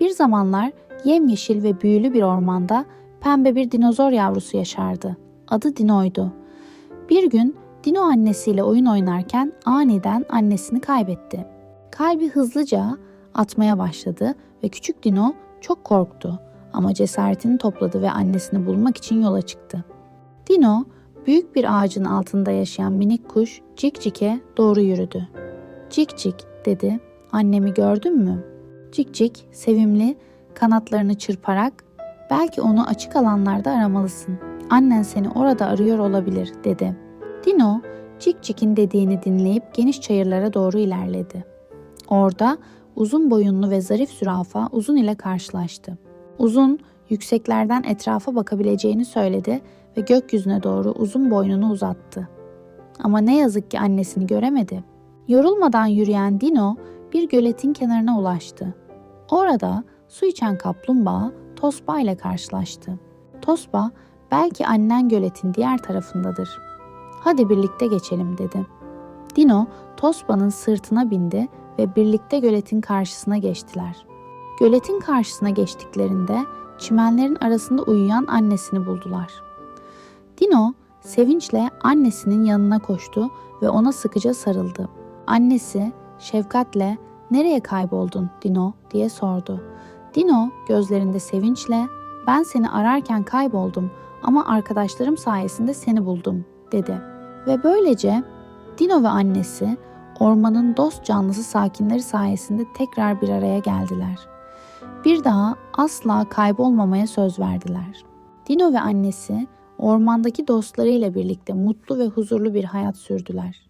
Bir zamanlar yemyeşil ve büyülü bir ormanda pembe bir dinozor yavrusu yaşardı. Adı Dino'ydu. Bir gün Dino annesiyle oyun oynarken aniden annesini kaybetti. Kalbi hızlıca atmaya başladı ve küçük Dino çok korktu ama cesaretini topladı ve annesini bulmak için yola çıktı. Dino, büyük bir ağacın altında yaşayan minik kuş Cikcik'e doğru yürüdü. Cikcik dedi, annemi gördün mü? Cikcik sevimli kanatlarını çırparak belki onu açık alanlarda aramalısın. Annen seni orada arıyor olabilir dedi. Dino Cikcik'in dediğini dinleyip geniş çayırlara doğru ilerledi. Orada uzun boyunlu ve zarif zürafa Uzun ile karşılaştı. Uzun yükseklerden etrafa bakabileceğini söyledi ve gökyüzüne doğru uzun boynunu uzattı. Ama ne yazık ki annesini göremedi. Yorulmadan yürüyen Dino bir göletin kenarına ulaştı. Orada su içen kaplumbağa Tosba ile karşılaştı. Tosba, belki annen göletin diğer tarafındadır. Hadi birlikte geçelim dedi. Dino, Tosba'nın sırtına bindi ve birlikte göletin karşısına geçtiler. Göletin karşısına geçtiklerinde çimenlerin arasında uyuyan annesini buldular. Dino sevinçle annesinin yanına koştu ve ona sıkıca sarıldı. Annesi şefkatle "Nereye kayboldun Dino?" diye sordu. Dino gözlerinde sevinçle "Ben seni ararken kayboldum ama arkadaşlarım sayesinde seni buldum." dedi. Ve böylece Dino ve annesi ormanın dost canlısı sakinleri sayesinde tekrar bir araya geldiler. Bir daha asla kaybolmamaya söz verdiler. Dino ve annesi ormandaki dostlarıyla birlikte mutlu ve huzurlu bir hayat sürdüler.